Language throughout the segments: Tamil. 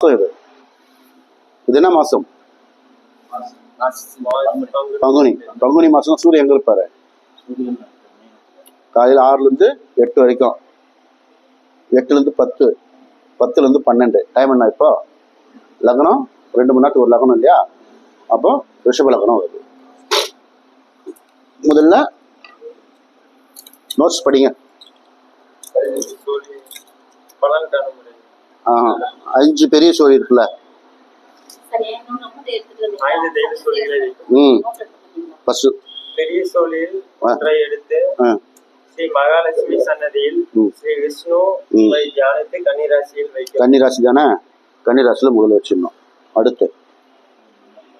இது இது என்ன மாசம்? பங்குனி. பங்குனி மாசம் சூரியன் எங்க இருப்பாரு? காலையில் ஆறுல இருந்து எட்டு வரைக்கும். எட்டுல இருந்து பத்து. பத்துல இருந்து பன்னெண்டு. டைம் என்ன இப்போ? லக்னம். ரெண்டு மணி நேரத்துக்கு ஒரு லக்னம் இல்லையா? அப்போ ரிஷப லக்னம் வருது. முதல்ல நோட்ஸ் படிங்க. ஆஹ், அஞ்சு பெரிய சோழி இருக்குல்ல ம். ஃபர்ஸ்ட் பெரிய சோழியில் ஆ. ஒன்றை எடுத்து ஸ்ரீ மகாலட்சுமி சன்னதியில். ஸ்ரீ விஷ்ணு தியானித்து கன்னிராசியில் வைக்கும் கன்னி ராசி தானே கன்னி ராசியில் முதல்ல வச்சிடணும். அடுத்து.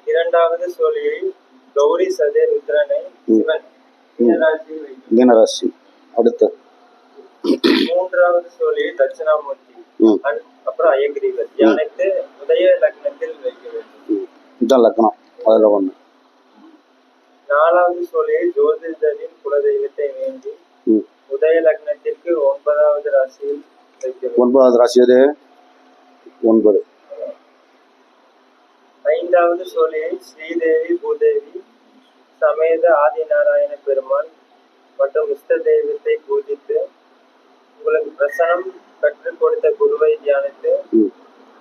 இரண்டாவது சோழியில் கௌரி சதே ருத்ரனை. சிவன் அடுத்து. மூன்றாவது சோழியில் தட்சிணாமூர்த்தி அப்புறம் அயகிரிவர் தியானித்து உதய லக்னத்தில் வைக்க வேண்டும். இதுதான் லக்னம். அதில் ஒன்று நாலாவது சோழியில் ஜோதிடரின் குலதெய்வத்தை வேண்டி உதய லக்னத்திற்கு ஒன்பதாவது ராசியில் வைக்க ஒன்பதாவது ராசி எது? ஒன்பது. ஐந்தாவது சோழியை ஸ்ரீதேவி பூதேவி சமேத ஆதிநாராயண பெருமாள் மற்றும் இஷ்ட தெய்வத்தை பூஜித்து உங்களுக்கு பிரசனம் கற்றுக் கொடுத்த குருவை தியானித்து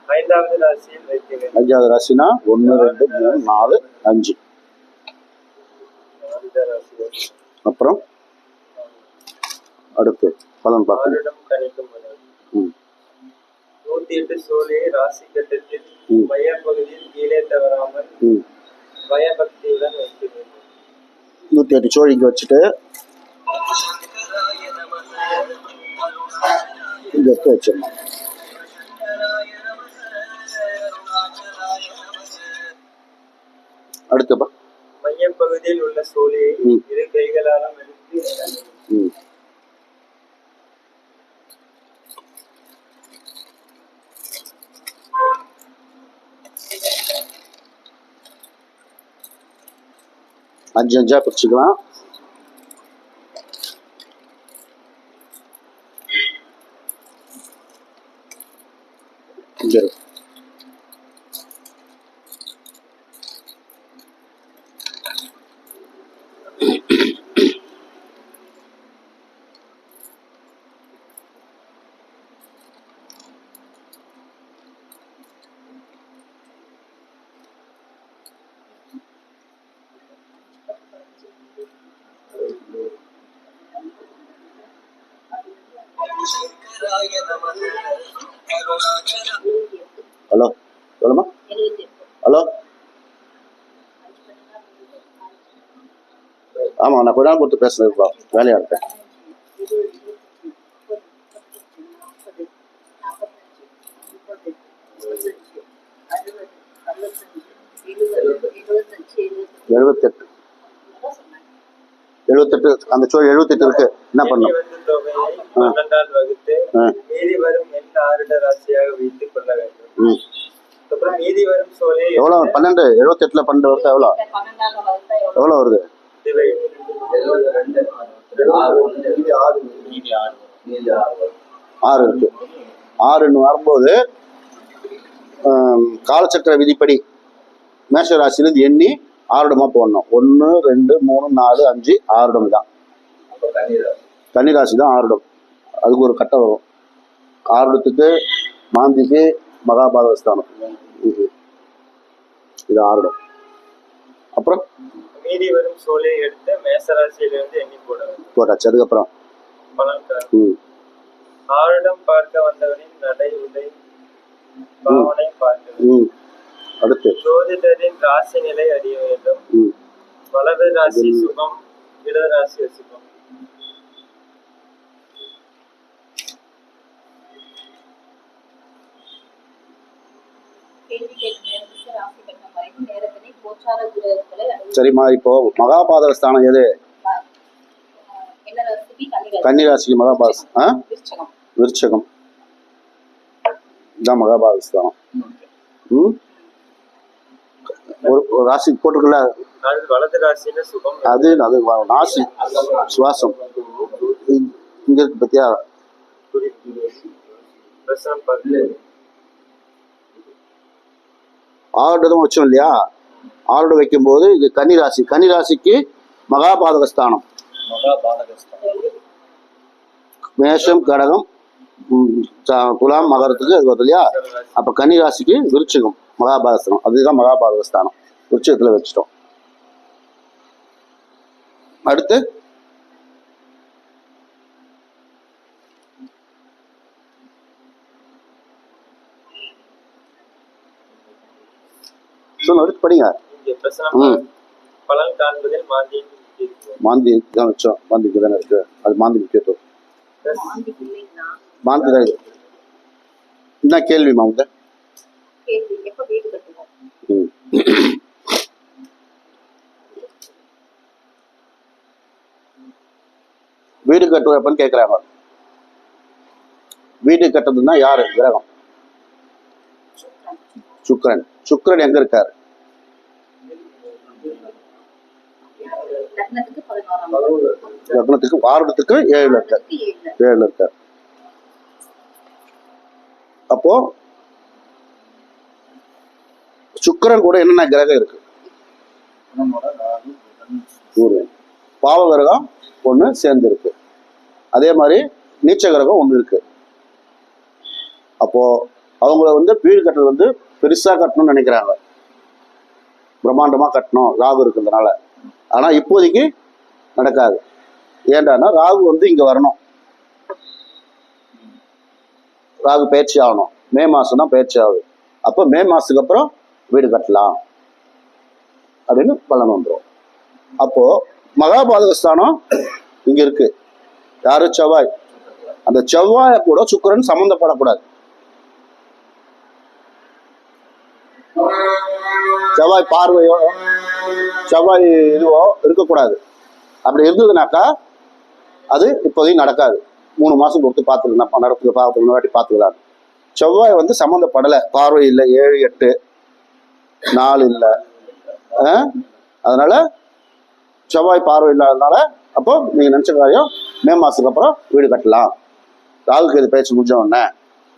ஐந்தாவது ராசியில் வைக்க வேண்டும். அஞ்சாவது ராசினா ஒன்று ரெண்டு மூணு நாலு அஞ்சு. அப்புறம் அடுத்து பலன் பார்க்கணும் நூத்தி எட்டு சோழியை ராசி கட்டத்தில் ம். மையப்பகுதியில் கீழே தவறாமல் பயபக்தியுடன் வைக்க வேண்டும். நூற்றி எட்டு சோழி இங்கே வச்சுட்டு எடுத்து வச்சிடணும். அடுத்துப்பா மையப்பகுதியில் உள்ள சோழியை. இரு கைகளாலும் எடுத்து அஞ்சு அஞ்சா பிரிச்சுக்கலாம் இங்க இருக்கு. ஹலோ சொல்லுமா ஹலோ? ஆமாம் நான் கொஞ்ச நாள் கொடுத்து பேசுனதுப்பா வேலையாக இருக்கேன். எழுபத்தெட்டு எழுபத்தெட்டு அந்த சோழி எழுபத்தெட்டு இருக்கு. என்ன பண்ணும் பன்னெண்டால் வகுத்து மீதி வரும் எண் ஆருட ராசியாக வைத்துக் கொள்ள வேண்டும். ம். அப்புறம் மீதி வரும் சோழியை எவ்வளோ பன்னெண்டு எழுபத்தெட்டுல பன்னெண்டு வருஷம் எவ்வளோ எவ்வளோ வருது? ஆறு இருக்கு. ஆறுன்னு வரும்போது காலச்சக்கர விதிப்படி மேஷ ராசியிலேருந்து எண்ணி ஆறுடமாக போடணும். ஒன்று ரெண்டு மூணு நாலு அஞ்சு ஆறுடம் தான். கன்னி ராசி தான் ஆறுடம் அதுக்கு ஒரு கட்டம் வரும். ஆறுடத்துக்கு மாந்திக்கு மகாபாதஸ்தானம் இது. இது ஆறுடம் அப்புறம்? மீதி வரும் சோழியை எடுத்து மேசராசியிலிருந்து எண்ணி போட வேண்டும். போட்டாச்சு. அதுக்கப்புறம்? பலன் தரும். ம். ஆருடம் பார்க்க வந்தவரின் நடை உடை பாவனை பார்க்க அடுத்து. ஜோதிடரின் ராசி நிலை அறிய வேண்டும். வலது ராசி சுகம் இடது ராசி சுகம் கேள்வி கேட்கும் நேரத்துக்கு ராசி கட்டம் வரைக்கும் நேரத்தினை கோச்சார குரங்களை சரிம்மா இப்போ மகாபாதஸ்தானம் எது? என்ன ராசி கன்னிராசி. கன்னி ராசிக்கு மகாபாஸ் ஆ? விருச்சகம். விருச்சகம். இதான் மகாபாதஸ்தானம் ம்? ஒரு ஒரு ராசி போட்டுக்கல. அது அது நாசி சுவாசம். இங்க இருக்கு பத்தியா? ஆறுடம் வச்சோம் இல்லையா? ஆறுடம் வைக்கும்போது இது கன்னிராசி கன்னிராசிக்கு மகாபாதகஸ்தானம். மகாபாதகஸ்தான் மேஷம் கடகம் ம், ச- துலாம் மகரத்துக்கு அது வருது இல்லையா? அப்போ கன்னிராசிக்கு விருச்சிகம் மகாபாதஸ்தானம். அதுதான் மகாபாதகஸ்தானம். விருச்சிகத்தில் வச்சுட்டோம். அடுத்து சொல்லுங்க அடுத்து படிங்க. பலன் காண்பதில். மாந்தி தான் வச்சோம். மாந்திக்கு தானே இருக்கு. அது மாந்தி முக்கியத்துவம் மாந்தி தான் என்ன கேள்விமா உங்க? கேள்வி கட்டுவோம்? ம். வீடு கட்டுறப்பன்னு கேட்குறாங்க வீடு கட்டுறதுன்னா யாரு? கிரகம். சுக்கிரன். சுக்கிரன் எங்க இருக்காரு? லக்னத்துக்கு வாரத்துக்கு ஏழுல இருக்கார். ஏழுல இருக்கார். அப்போ சுக்கிரன் கூட என்னென்ன கிரகம் இருக்கு? பாவ கிரகம் ஒன்று சேர்ந்து இருக்கு. அதே மாதிரி நீச்ச கிரகம் ஒன்று இருக்கு. அப்போ அவங்கள வந்து வீடு கட்டுறது வந்து பெருசா கட்டணும்னு நினைக்கிறாங்க. பிரம்மாண்டமா கட்டணும். ராகு இருக்கிறதுனால. ஆனா இப்போதைக்கு நடக்காது. ஏன்டான்னா ராகு வந்து இங்க வரணும். ராகு பயிற்சி ஆகணும். மே மாசம் தான் பயிற்சி ஆகுது. அப்போ மே மாசத்துக்கு அப்புறம் வீடு கட்டலாம். அப்படின்னு பலன் வந்துடும் அப்போ மகாபாதகஸ்தானம் இங்க இருக்கு. யாரு? செவ்வாய். அந்த செவ்வாயை கூட சுக்கரன் சம்மந்தப்படக்கூடாது. செவ்வாய் பார்வையோ செவ்வாய் இதுவோ இருக்கக்கூடாது. அப்படி இருந்ததுனாக்கா அது இப்போதைக்கு நடக்காது. மூணு மாசம் கொடுத்து பார்த்துக்கலாம். நடத்துல பார்த்து வாட்டி பார்த்துக்கலாம். செவ்வாய் வந்து சம்மந்தப்படலை. பார்வை இல்லை ஏழு எட்டு நாலு இல்லை. அதனால செவ்வாய் பார்வை இல்லாதனால அப்போ நீங்க நினைச்ச காரியம் மே மாதத்துக்கு அப்புறம் வீடு கட்டலாம். ராகுக்கு இது பேச்சு முடிஞ்ச உடனே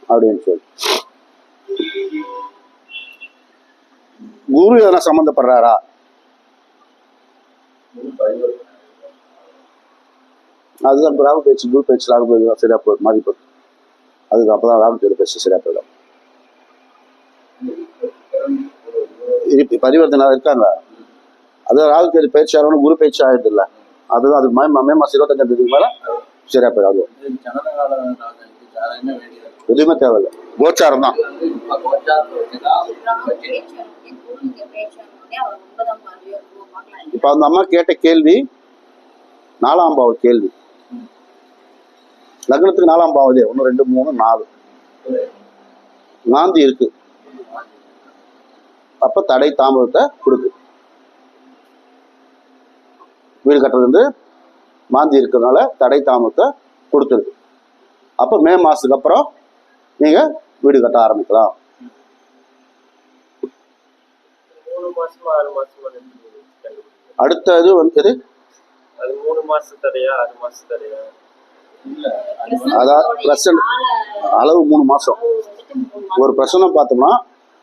அப்படின்னு சொல்லி. குரு எதனா சம்மந்தப்படுறாரா? அதுதான் ராகு பேச்சு குரு பேச்சு ராகு பேச்சு சரியா போகுது மாறி போகுது. அதுக்கு அப்பதான் ராகு பேரு பேச்சு சரியா போயிடும். பரிவர்த்தனை இருக்காங்க. அது ராகு கேது பேச்சு ஆகணும் குரு பேச்சு ஆயிடுது இல்லை அதுதான் அது மே மே மாசம் இருபத்தஞ்சாம் தேதிக்கு மேல சரியா போயிடும். அது ஜனனகால ஜாதகமே வேண்டியது? எதுவுமே தேவையில்லை. கோச்சாரம் தான்? இப்ப அந்த அம்மா கேட்ட கேள்வி நாலாம் பாவ கேள்வி. லக்னத்துக்கு நாலாம் பாவதே ஒன்று ரெண்டு மூணு நாலு. நாந்தி இருக்கு. அப்ப தடை தாமதத்தை கொடுக்கு. வீடு கட்டுறது வந்து மாந்தி இருக்கிறதுனால தடை தாமதத்தை கொடுத்துருக்கு அப்ப மே மாசத்துக்கு அப்புறம் நீங்க வீடு கட்ட ஆரம்பிக்கலாம். மூணு மாசமா ஆறு மாசமா கண்டுபிடிக்கும் அடுத்த இது வந்து? அது மூணு மாசம் தடையா ஆறு மாசம் தடையா? அதான் பிரசன்ட் கால அளவு மூணு மாசம். ஒரு பிரச்சனை பார்த்தோம்னா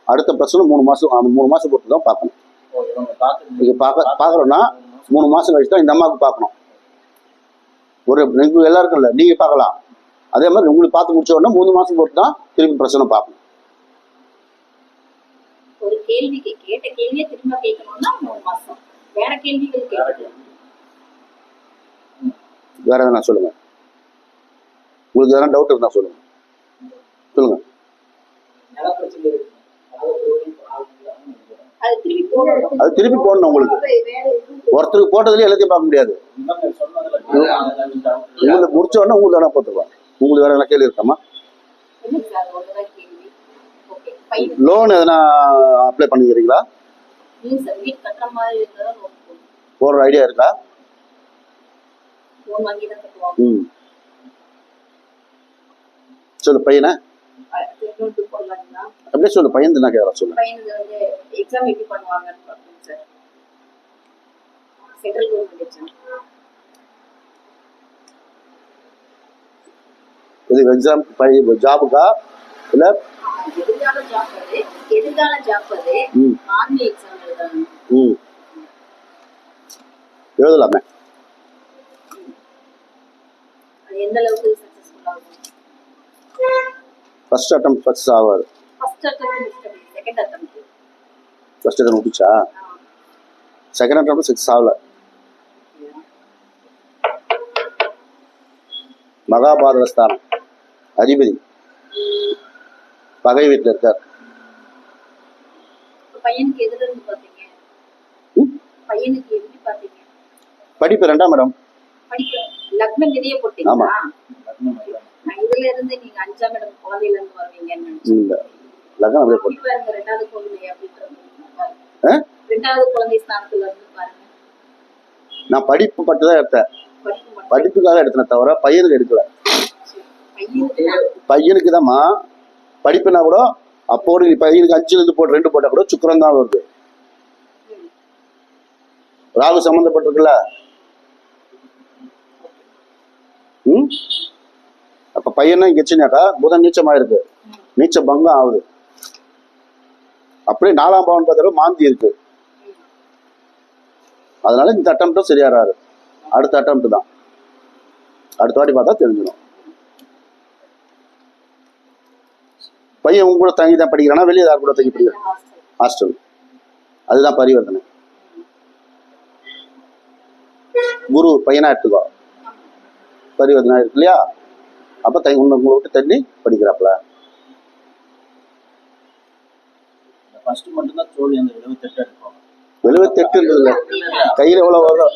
அடுத்த பிரச்சனை மூணு மாசம் அந்த மூணு மாசம் பொறுத்து தான் பார்க்கணும் இது பார்க்க பார்க்குறோன்னா மூணு மாசம் கழிச்சு தான் இந்த அம்மாவுக்கு பார்க்கணும். ஒரு நீங்க எல்லாருக்கும் இல்லை நீங்க பார்க்கலாம். அதே மாதிரி உங்களுக்கு பார்த்து முடிச்ச உடனே மூணு மாசம் பொறுத்து தான் திருப்பி பிரச்சனை பார்க்கணும். ஒரு கேள்விக்கு கேட்ட கேள்வியை திரும்ப கேட்கணும்னா மூணு மாசம். வேற கேள்விகள் வேற எதனா சொல்லுங்க. உங்களுக்கு எதனா டவுட் இருந்தா சொல்லுங்க. சொல்லுங்க. அது திருப்பி போடணும் அது திருப்பி போடணும் உங்களுக்கு. ஒருத்தருக்கு போட்டதுலேயே எல்லாத்தையும் பார்க்க முடியாது. இவங்க சொன்னதுல உங்களுக்கு முடிச்ச உடனே உங்களுக்கு வேணா போட்டுருவாங்க உங்களுக்கு வேற எதனா கேள்வி இருக்காமா லோன் எதனா அப்ளை பண்ணிக்கிறீங்களா? ஒரு போடுற ஐடியா இருக்கா? ம். சொல்லு பையனை. அப்படியே சொல்லு பையன் தான் கேட்கலாம் சொல்லு பையனுக்கு வந்து எக்ஸாம் எப்படி பண்ணுவாங்கன்னு பார்க்கணும் சார் சென்ட்ரல் கவர்மெண்ட் எக்ஸாம் இது எக்ஸாம் ஜாபுக்கா இல்லை? எதிர்கால ஜாப் வந்து எதிர்கால ஜாப் அது. ஆர்மி எக்ஸாம் எழுதணும். ம். எழுதலாமே. அது எந்த அளவுக்கு சக்சஸ்ஃபுல் ஆகும் ஃபர்ஸ்ட் அட்டம் சக்ஸஸ் ஆகாது first attempt second attempt first attempt விட்டுச்சா second attempt success ஆகல. மகாபாரதஸ்தானம் அதிபதி. பகை வீட்டில் இருக்கார் படிப்பு ரெண்டாம் போட்டீங்களா? ஆமா. இல்லை. இடம் லக்னம் அப்படியே போட்டு. நான் படிப்பு மட்டும் தான் எடுத்தேன். படிப்புக்காக எடுத்தன தவிர பையனுக்கு எடுக்கல. பையனுக்கு தான்மா படிப்புனா கூட அப்போது நீ பையனுக்கு அஞ்சுல இருந்து போட்டு ரெண்டு போட்டா கூட சுக்கரம் தான் வருது. ராகு சம்மந்தப்பட்டிருக்குல்ல ம்? அப்ப பையனா கெச்சுனாக்கா புதன் நீச்சமா இருக்கு நீச்ச பங்கம் ஆகுது. அப்படியே நாலாம் பவன் பார்த்தாலும் மாந்தி இருக்கு. அதனால இந்த அட்டம் சரியாறாரு. அடுத்த அட்டம் தான். அடுத்த வாட்டி பார்த்தா தெரிஞ்சிடும். பையன் உங்க கூட தங்கி தான் படிக்கிறானா? வெளியே யார் கூட தங்கி படிக்கிறான் ஹாஸ்டல் அதுதான் பரிவர்த்தனை. குரு பையனா எடுத்துக்கோ. பரிவர்த்தனை இருக்கு இல்லையா? அப்ப தங்கி உன்னை உங்களை விட்டு தண்ணி படிக்கிறாப்ல first மட்டும்தான் தோல்வி அந்த எழுபத்தெட்டு எடுப்பாங்க. எழுபத்தெட்டு கையில் எவ்வளோ வரும்